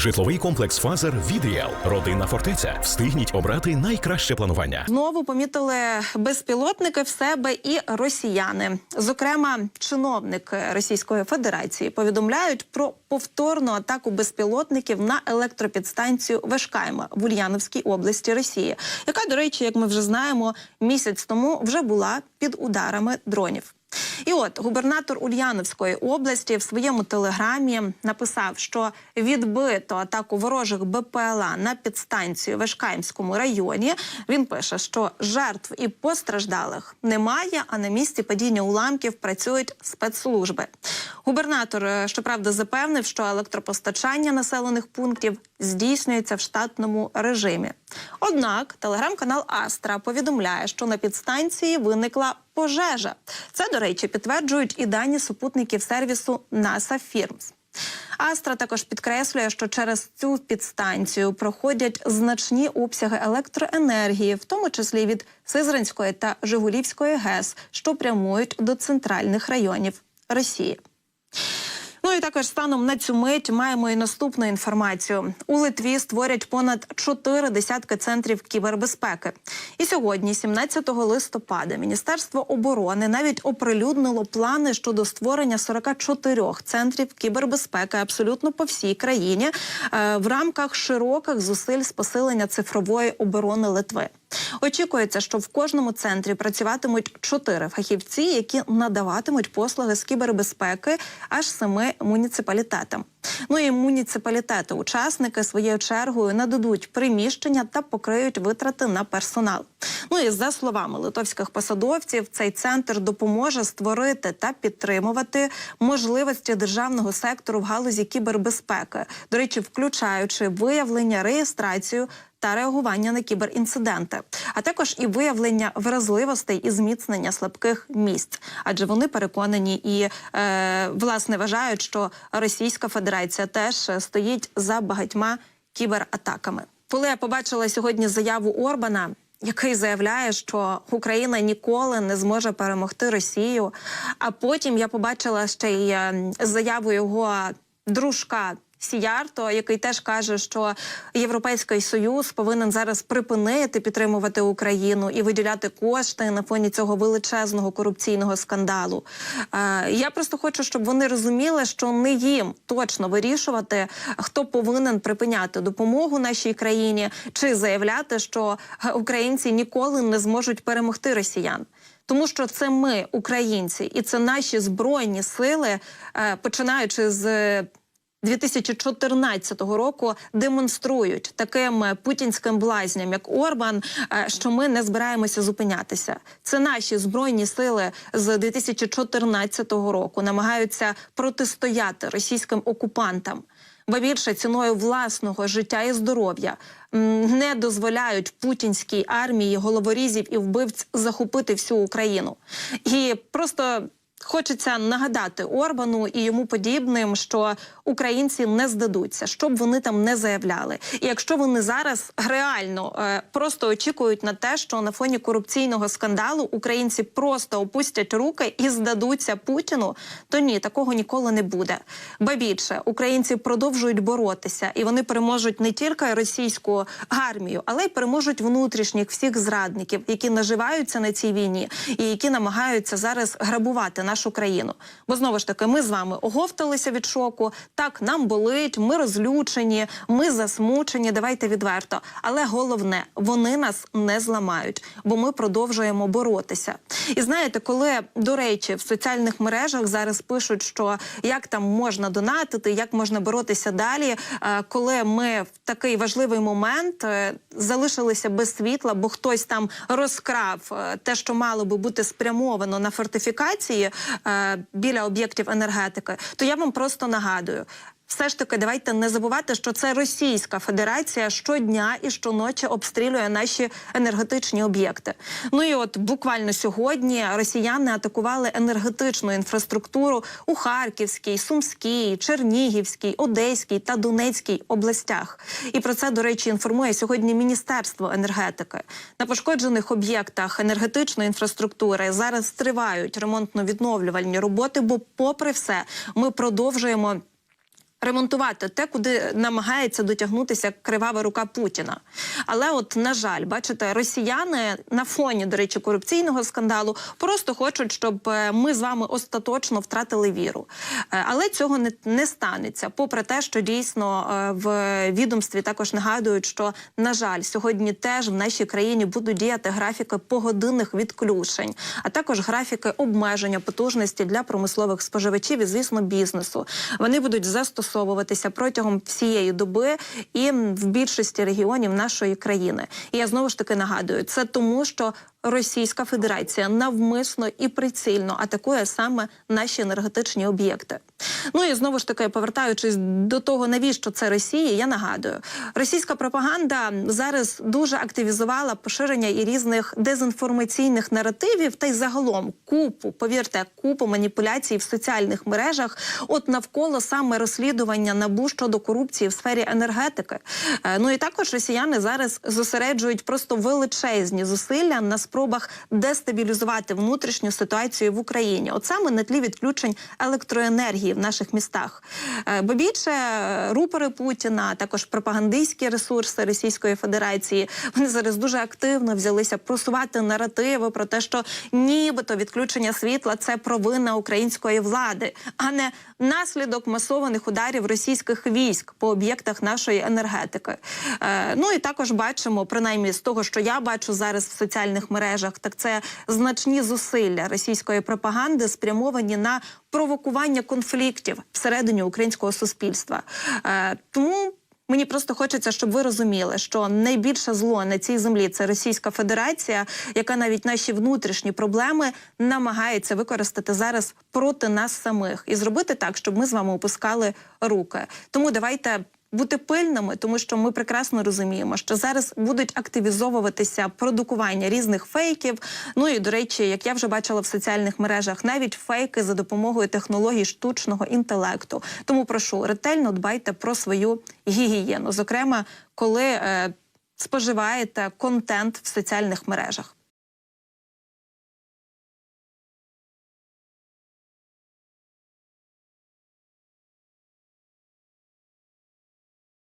Житловий комплекс Фазер від. Родинна фортеця. Встигніть обрати найкраще планування. Знову помітили безпілотники в себе і росіяни. Зокрема, чиновники Російської Федерації повідомляють про повторну атаку безпілотників на електропідстанцію Вешкайма в Ульяновській області Росії, яка, до речі, як ми вже знаємо, місяць тому вже була під ударами дронів. І от губернатор Ульяновської області в своєму телеграмі написав, що відбито атаку ворожих БПЛА на підстанцію в Ешкаймському районі. Він пише, що жертв і постраждалих немає, а на місці падіння уламків працюють спецслужби. Губернатор, е, щоправда, запевнив, що електропостачання населених пунктів здійснюється в штатному режимі. Однак телеграм-канал Астра повідомляє, що на підстанції виникла пожежа. Це, до речі, підтверджують і дані супутників сервісу NASA Firms. Астра також підкреслює, що через цю підстанцію проходять значні обсяги електроенергії, в тому числі від Сизранської та Жигулівської ГЕС, що прямують до центральних районів Росії. Ну і також станом на цю мить маємо і наступну інформацію. У Литві створять понад чотири десятки центрів кібербезпеки. І сьогодні, 17 листопада, Міністерство оборони навіть оприлюднило плани щодо створення 44 центрів кібербезпеки абсолютно по всій країні е, в рамках широких зусиль з посилення цифрової оборони Литви. Очікується, що в кожному центрі працюватимуть чотири фахівці, які надаватимуть послуги з кібербезпеки аж семи муніципалітетам. Ну і муніципалітети, учасники своєю чергою нададуть приміщення та покриють витрати на персонал. Ну і за словами литовських посадовців, цей центр допоможе створити та підтримувати можливості державного сектору в галузі кібербезпеки, до речі, включаючи виявлення, реєстрацію та реагування на кіберінциденти, а також і виявлення вразливостей і зміцнення слабких місць, адже вони переконані і е, власне вважають, що Російська Федерація теж стоїть за багатьма кібератаками. Коли я побачила сьогодні заяву Орбана. Який заявляє, що Україна ніколи не зможе перемогти Росію. А потім я побачила ще й е, заяву його дружка Сіярто, який теж каже, що Європейський союз повинен зараз припинити підтримувати Україну і виділяти кошти на фоні цього величезного корупційного скандалу. Е, я просто хочу, щоб вони розуміли, що не їм точно вирішувати, хто повинен припиняти допомогу нашій країні, чи заявляти, що українці ніколи не зможуть перемогти росіян. Тому що це ми, українці, і це наші збройні сили, е, починаючи з 2014 року демонструють таким путінським блазням, як Орбан, е, що ми не збираємося зупинятися. Це наші збройні сили з 2014 року намагаються протистояти російським окупантам. Ба більше ціною власного життя і здоров'я не дозволяють путінській армії головорізів і вбивць захопити всю Україну. І просто Хочеться нагадати Орбану і йому подібним, що українці не здадуться, щоб вони там не заявляли. І якщо вони зараз реально е, просто очікують на те, що на фоні корупційного скандалу українці просто опустять руки і здадуться Путіну, то ні, такого ніколи не буде. Ба більше українці продовжують боротися, і вони переможуть не тільки російську армію, але й переможуть внутрішніх всіх зрадників, які наживаються на цій війні і які намагаються зараз грабувати нашу країну. Бо знову ж таки, ми з вами оговталися від шоку. Так нам болить, ми розлючені, ми засмучені. Давайте відверто. Але головне, вони нас не зламають, бо ми продовжуємо боротися. І знаєте, коли до речі, в соціальних мережах зараз пишуть, що як там можна донатити, як можна боротися далі, е, коли ми в такий важливий момент е, залишилися без світла, бо хтось там розкрав е, те, що мало би бути спрямовано на фортифікації біля об'єктів енергетики, то я вам просто нагадую. Все ж таки, давайте не забувати, що це Російська Федерація щодня і щоночі обстрілює наші енергетичні об'єкти. Ну і от буквально сьогодні росіяни атакували енергетичну інфраструктуру у Харківській, Сумській, Чернігівській, Одеській та Донецькій областях. І про це, до речі, інформує сьогодні Міністерство енергетики. На пошкоджених об'єктах енергетичної інфраструктури зараз тривають ремонтно-відновлювальні роботи, бо, попри все, ми продовжуємо ремонтувати те, куди намагається дотягнутися кривава рука Путіна. Але, от на жаль, бачите, росіяни на фоні, до речі, корупційного скандалу просто хочуть, щоб е, ми з вами остаточно втратили віру. Е, Але цього не, не станеться. Попри те, що дійсно е, в відомстві також нагадують, що на жаль, сьогодні теж в нашій країні будуть діяти графіки погодинних відключень, а також графіки обмеження потужності для промислових споживачів і, звісно, бізнесу. Вони будуть застосовуватися протягом всієї доби і в більшості регіонів нашої країни. І я знову ж таки нагадую, це тому, що Російська Федерація навмисно і прицільно атакує саме наші енергетичні об'єкти. Ну і знову ж таки, повертаючись до того, навіщо це Росії, я нагадую, російська пропаганда зараз дуже активізувала поширення і різних дезінформаційних наративів, та й загалом купу, повірте, купу маніпуляцій в соціальних мережах, от навколо саме розслідування набу щодо корупції в сфері енергетики. Е, Ну і також росіяни зараз зосереджують просто величезні зусилля на спробах дестабілізувати внутрішню ситуацію в Україні. От саме на тлі відключень електроенергії в наших містах. Е, Бо більше е, рупори Путіна, також пропагандистські ресурси Російської Федерації, вони зараз дуже активно взялися просувати наративи про те, що нібито відключення світла це провина української влади, а не наслідок масованих ударів російських військ по об'єктах нашої енергетики. Е, ну і також бачимо, принаймні з того, що я бачу зараз в соціальних мережах, так це значні зусилля російської пропаганди спрямовані на провокування конфліктів всередині українського суспільства. Е, тому. Мені просто хочеться, щоб ви розуміли, що найбільше зло на цій землі це Російська Федерація, яка навіть наші внутрішні проблеми намагається використати зараз проти нас самих і зробити так, щоб ми з вами опускали руки. Тому давайте. Бути пильними, тому що ми прекрасно розуміємо, що зараз будуть активізовуватися продукування різних фейків. Ну і до речі, як я вже бачила в соціальних мережах, навіть фейки за допомогою технологій штучного інтелекту. Тому прошу ретельно дбайте про свою гігієну, зокрема, коли е, споживаєте контент в соціальних мережах.